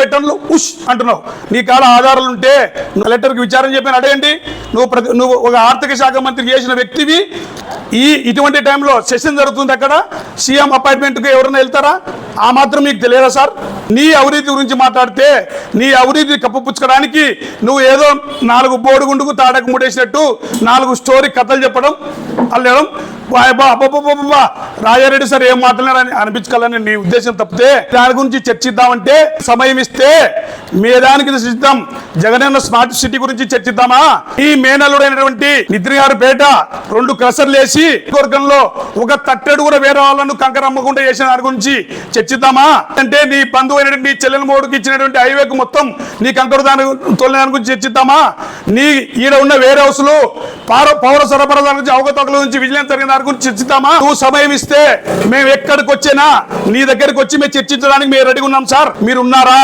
పెట్టడంలో ఉష్ అంటున్నావు. నీ కాల ఆధారాలు ఉంటే కలెక్టర్కి విచారం చెప్పాను అడగండి నువ్వు ప్రతి నువ్వు ఒక ఆర్థిక శాఖ మంత్రి చేసిన వ్యక్తివి. ఈ ఇటువంటి టైంలో సెషన్ జరుగుతుంది అక్కడ. సీఎం అపాయింట్మెంట్కి ఎవరైనా వెళ్తారా? ఆ మాత్రం మీకు తెలియదా సార్? నీ అవినీతి గురించి మాట్లాడితే నీ అవినీతి కప్పుపుచ్చుకోవడానికి నువ్వు ఏదో నాలుగు బోడుగుండుకు తాడకు ముడేసినట్టు నాలుగు స్టోరీ కథలు చెప్పడం అల్లడం అబ్బబ్బబ్బబ్బా రాజారెడ్డి సార్ ఏం మాట్లాడారని అనిపించుకోవాలని నీ ఉద్దేశం తప్పితే దాని గురించి చర్చిద్దామంటే సమయం ఇస్తే మేదానికి చర్చిద్దాం జగనన్న స్మార్ట్ సిటీ గురించి చర్చిద్దామా? ఈ మేనల్లుడైనటువంటి నిద్రగారు పేట రెండు క్రషర్లు వేసి వర్గంలో ఒక తట్టెడు కూడా వేరే వాళ్ళను కంకర అమ్మకుండా చేసిన దాని గురించి చర్చిద్దామా? అంటే నీ బంధువు అయినటువంటి నీ చెల్లెల మోడుకి ఇచ్చినటువంటి హైవేకు మొత్తం నీ కంకర దాని తోలిన దాని గురించి చర్చిద్దామా? నీ ఈడ ఉన్న వేరే హౌస్లో పౌర పౌర సరఫరా దాని గురించి అవకతవకల గురించి విజిలెన్స్ జరిగిన దాని గురించి చర్చిద్దామా? నువ్వు సమయం ఇస్తే మేము ఎక్కడికి వచ్చినా నీ దగ్గరికి వచ్చి మేము చర్చించడానికి మేము రెడీగా ఉన్నాం సార్. మీరు ఉన్నారా